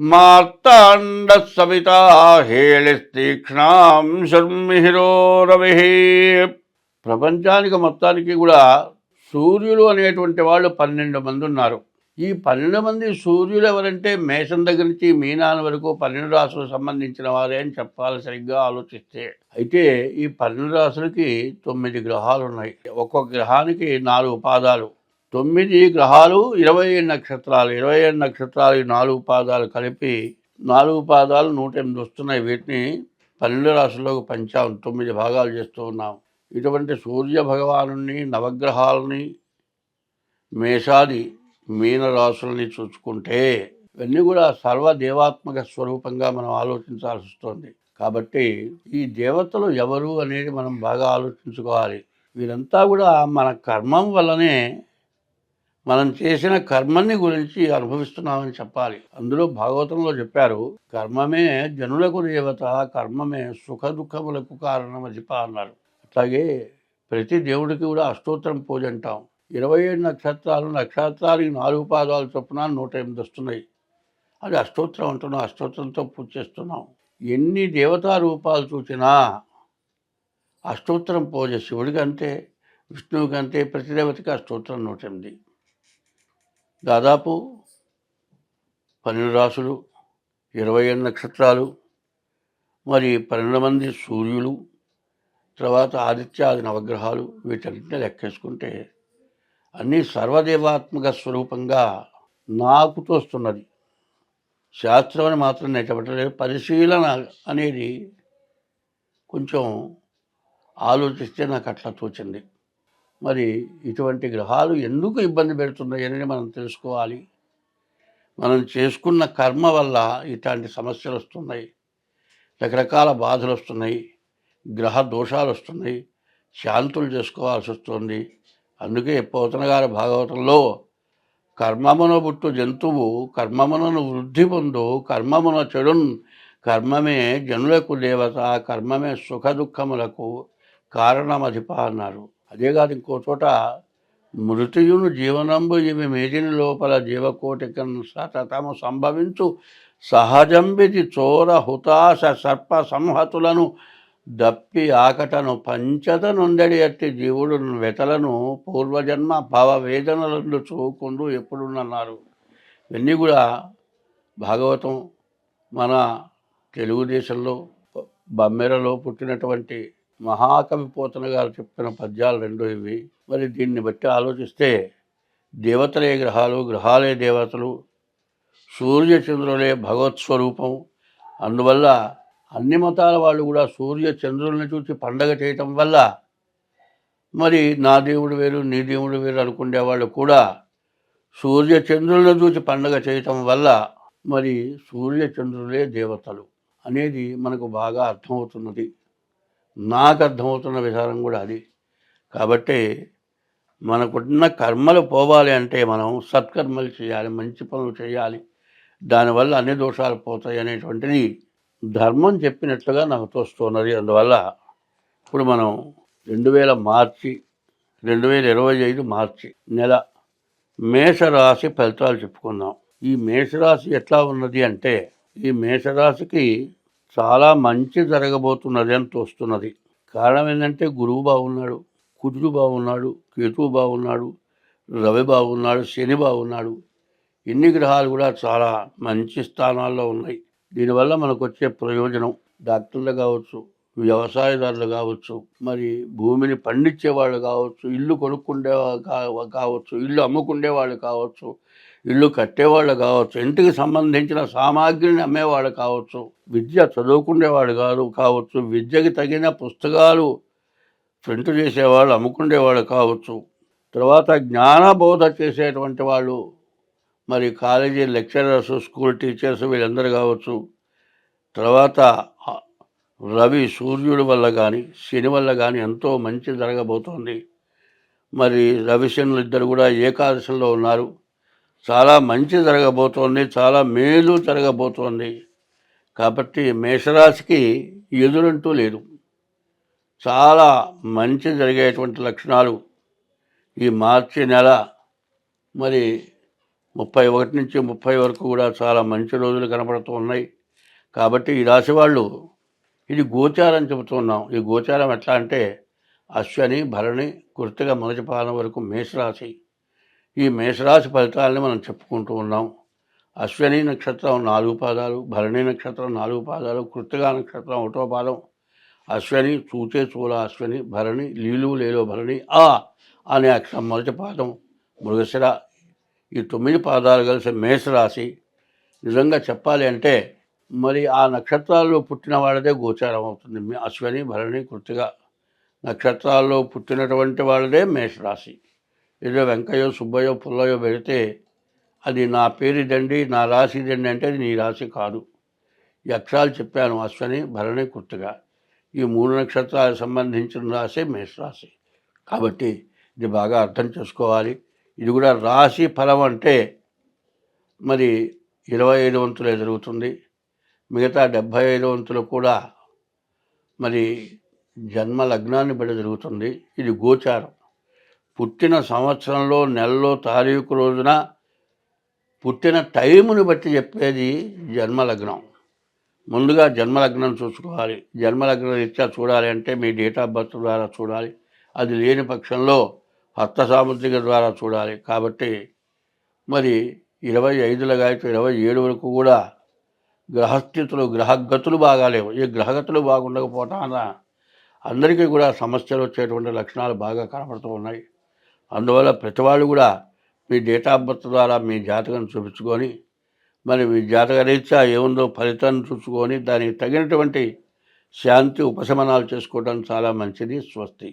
మార్తాండ సవితా హేళిస్తీక్ష్ణాం శర్మిహిరో రవి ప్రపంచానికి మొత్తానికి కూడా సూర్యులు అనేటువంటి వాళ్ళు పన్నెండు మంది ఉన్నారు. ఈ పన్నెండు మంది సూర్యులు ఎవరంటే మేషం దగ్గర నుంచి మీనాన్ వరకు పన్నెండు రాసులకు సంబంధించిన వారే అని చెప్పాలి సరిగ్గా ఆలోచిస్తే. అయితే ఈ పన్నెండు రాసులకి తొమ్మిది గ్రహాలు ఉన్నాయి ఒక్కొక్క గ్రహానికి నాలుగు పాదాలు. తొమ్మిది గ్రహాలు ఇరవై ఏడు నక్షత్రాలు ఇరవై ఏడు నక్షత్రాలు నాలుగు పాదాలు కలిపి నాలుగు పాదాలు నూట ఎనిమిది వస్తున్నాయి. వీటిని పన్నెండు రాశుల్లోకి పంచాం. తొమ్మిది భాగాలు చేస్తూ ఉన్నాం. ఇటువంటి సూర్య భగవాను నవగ్రహాలని మేషాది మీన రాశులని చూసుకుంటే ఇవన్నీ కూడా సర్వదేవాత్మక స్వరూపంగా మనం ఆలోచించాల్సి వస్తుంది. కాబట్టి ఈ దేవతలు ఎవరు అనేది మనం బాగా ఆలోచించుకోవాలి. వీరంతా కూడా మన కర్మం వల్లనే మనం చేసిన కర్మని గురించి అనుభవిస్తున్నామని చెప్పాలి. అందులో భాగవతంలో చెప్పారు కర్మమే జనులకు దేవత కర్మమే సుఖ దుఃఖములకు కారణం అధిప అన్నారు. అట్లాగే ప్రతి దేవుడికి కూడా అష్టోత్తరం పూజ అంటాం. ఇరవై ఏడు నక్షత్రాలు నక్షత్రాలకి నాలుగు పాదాలు చొప్పున నూట ఎనిమిది వస్తున్నాయి. అది అష్టోత్తరం అంటున్నాం అష్టోత్తరంతో పూజ చేస్తున్నాం. ఎన్ని దేవతా రూపాలు చూసినా అష్టోత్తరం పూజ శివుడికి విష్ణువుకంటే విష్ణువుకి ప్రతి దేవతకి అష్టోత్తరం నూట ఎనిమిది. దాదాపు పన్నెండు రాసులు ఇరవై ఏడు నక్షత్రాలు మరి పన్నెండు మంది సూర్యులు తర్వాత ఆదిత్యాది నవగ్రహాలు వీటన్నిటిని లెక్కేసుకుంటే అన్నీ సర్వదేవాత్మక స్వరూపంగా నాకు తోస్తున్నది. శాస్త్రం అని మాత్రం నెట్టబట్టలేదు పరిశీలన అనేది కొంచెం ఆలోచిస్తే నాకు అట్లా తోచింది. మరి ఇటువంటి గ్రహాలు ఎందుకు ఇబ్బంది పెడుతున్నాయని మనం తెలుసుకోవాలి. మనం చేసుకున్న కర్మ వల్ల ఇట్లాంటి సమస్యలు వస్తున్నాయి. రకరకాల బాధలు వస్తున్నాయి. గ్రహ దోషాలు వస్తున్నాయి. శాంతులు చేసుకోవాల్సి వస్తుంది. అందుకే పోతన గారి భాగవతంలో కర్మమున పుట్టు జంతువు కర్మమునను వృద్ధి పొందు కర్మమున చెడున్ కర్మమే జనులకు దేవత కర్మమే సుఖ దుఃఖములకు కారణమధిప అన్నారు. అదే కాదు ఇంకో చోట మృతియును జీవనంబు ఇవి మేదిని లోపల జీవకోటికను తాము సంభవించు. సహజంబిది చోర హుతాశ సర్ప సంహతులను దప్పి ఆకటను పంచత నొందడి అట్టి జీవుడు వెతలను పూర్వజన్మ భవ చూకుండు ఎప్పుడున్నారు ఇవన్నీ కూడా భాగవతం మన తెలుగుదేశంలో బమ్మెరలో పుట్టినటువంటి మహాకవి పోతన గారు చెప్పిన పద్యాలు రెండు ఇవి. మరి దీన్ని బట్టి ఆలోచిస్తే దేవతలే గ్రహాలు గ్రహాలే దేవతలు సూర్యచంద్రులే భగవత్ స్వరూపం. అందువల్ల అన్ని మతాల వాళ్ళు కూడా సూర్య చంద్రుల్ని చూసి పండగ చేయటం వల్ల మరి నా దేవుడు వేరు నీ దేవుడు వేరు అనుకునే వాళ్ళు కూడా సూర్య చంద్రులను చూసి పండగ చేయటం వల్ల మరి సూర్య చంద్రులే దేవతలు అనేది మనకు బాగా అర్థమవుతున్నది. నాకు అర్థమవుతున్న విధానం కూడా అది. కాబట్టి మనకున్న కర్మలు పోవాలి అంటే మనం సత్కర్మలు చేయాలి మంచి పనులు చేయాలి. దానివల్ల అన్ని దోషాలు పోతాయి అనేటువంటిది ధర్మం చెప్పినట్లుగా నాకు తోస్తున్నది. అందువల్ల ఇప్పుడు మనం రెండు వేల మార్చి రెండు వేల ఇరవై ఐదు మార్చి నెల మేషరాశి ఫలితాలు చెప్పుకుందాం. ఈ మేషరాశి ఎట్లా ఉన్నది అంటే ఈ మేషరాశికి చాలా మంచి జరగబోతున్నది అని తోస్తున్నది. కారణం ఏంటంటే గురువు బాగున్నాడు కుజుడు బాగున్నాడు కేతువు బాగున్నాడు రవి బాగున్నాడు శని బాగున్నాడు ఇన్ని గ్రహాలు కూడా చాలా మంచి స్థానాల్లో ఉన్నాయి. దీనివల్ల మనకు వచ్చే ప్రయోజనం డాక్టర్లు కావచ్చు వ్యవసాయదారులు కావచ్చు మరి భూమిని పండించే వాళ్ళు కావచ్చు ఇల్లు కొనుక్కుండే కావచ్చు ఇల్లు అమ్ముకుండే వాళ్ళు కావచ్చు ఇల్లు కట్టేవాళ్ళు కావచ్చు ఇంటికి సంబంధించిన సామాగ్రిని అమ్మేవాళ్ళు కావచ్చు విద్య చదువుకునేవాడు కాదు కావచ్చు విద్యకి తగిన పుస్తకాలు ప్రింట్ చేసేవాళ్ళు అమ్ముకునేవాళ్ళు కావచ్చు. తర్వాత జ్ఞానబోధ చేసేటువంటి వాళ్ళు మరి కాలేజీ లెక్చరర్స్ స్కూల్ టీచర్స్ వీళ్ళందరూ కావచ్చు. తర్వాత రవి సూర్యుడి వల్ల కానీ శని వల్ల కానీ ఎంతో మంచి జరగబోతోంది. మరి రవిశనులు ఇద్దరు కూడా ఏకాదశంలో ఉన్నారు. చాలా మంచి జరగబోతోంది చాలా మేలు జరగబోతోంది. కాబట్టి మేషరాశికి ఎదురంటూ లేదు. చాలా మంచి జరిగేటువంటి లక్షణాలు ఈ మార్చి నెల. మరి ముప్పై ఒకటి నుంచి ముప్పై వరకు కూడా చాలా మంచి రోజులు కనపడుతూ ఉన్నాయి. కాబట్టి ఈ రాశి వాళ్ళు ఇది గోచారం చెబుతున్నాం. ఈ గోచారం ఎట్లా అంటే అశ్వని భరణి కృతిగా మొదటి పాలన వరకు మేషరాశి. ఈ మేషరాశి ఫలితాలని మనం చెప్పుకుంటూ ఉన్నాం. అశ్విని నక్షత్రం నాలుగు పాదాలు భరణి నక్షత్రం నాలుగు పాదాలు కృతిగా నక్షత్రం ఒకటో పాదం. అశ్వని చూచే చూల అశ్వని భరణి లీలు లేలో భరణి ఆ అనే అక్షరం మొదటి పాదం. మృగశిర ఈ తొమ్మిది పాదాలు కలిసి మేషరాశి. నిజంగా చెప్పాలి అంటే మరి ఆ నక్షత్రాల్లో పుట్టిన వాళ్ళదే గోచారం అవుతుంది. అశ్విని అశ్వని భరణి కృతిగా నక్షత్రాల్లో పుట్టినటువంటి వాళ్ళదే మేషరాశి. ఏదో వెంకయ్యో సుబ్బయ్యో పుల్లయ్యో పెడితే అది నా పేరు దండి నా రాశి దండి అంటే అది నీ రాశి కాదు. అక్షరాలు చెప్పాను అశ్వని భరణి కృతిగా ఈ మూడు నక్షత్రాలకు సంబంధించిన రాశి మేషరాశి. కాబట్టి ఇది బాగా అర్థం చేసుకోవాలి. ఇది కూడా రాశి ఫలం అంటే మరి ఇరవై ఐదు వంతులు ఎదురుగుతుంది మిగతా డెబ్భై ఐదు వంతులు కూడా మరి జన్మ లగ్నాన్ని బట్టి జరుగుతుంది. ఇది గోచారం. పుట్టిన సంవత్సరంలో నెలలో తారీఖు రోజున పుట్టిన టైముని బట్టి చెప్పేది జన్మలగ్నం. ముందుగా జన్మలగ్నం చూసుకోవాలి. జన్మలగ్నం రీత్యా చూడాలి అంటే మీ డేట్ ఆఫ్ బర్త్ ద్వారా చూడాలి. అది లేని పక్షంలో హస్త సాముద్రిక ద్వారా చూడాలి. కాబట్టి మరి ఇరవై ఐదులుగా అయితే ఇరవై ఏడు వరకు కూడా గ్రహస్థితులు గ్రహగతులు బాగాలేవు. ఈ గ్రహగతులు బాగుండకపోవటాన అందరికీ కూడా సమస్యలు వచ్చేటువంటి లక్షణాలు బాగా కనపడుతూ ఉన్నాయి. అందువల్ల ప్రతి వాళ్ళు కూడా మీ డేట్ ఆఫ్ బర్త్ ద్వారా మీ జాతకం చూపించుకొని మరి మీ జాతక రీత్యా ఏముందో ఫలితాన్ని చూసుకొని దానికి తగినటువంటి శాంతి ఉపశమనాలు చేసుకోవడం చాలా మంచిది స్వస్తి.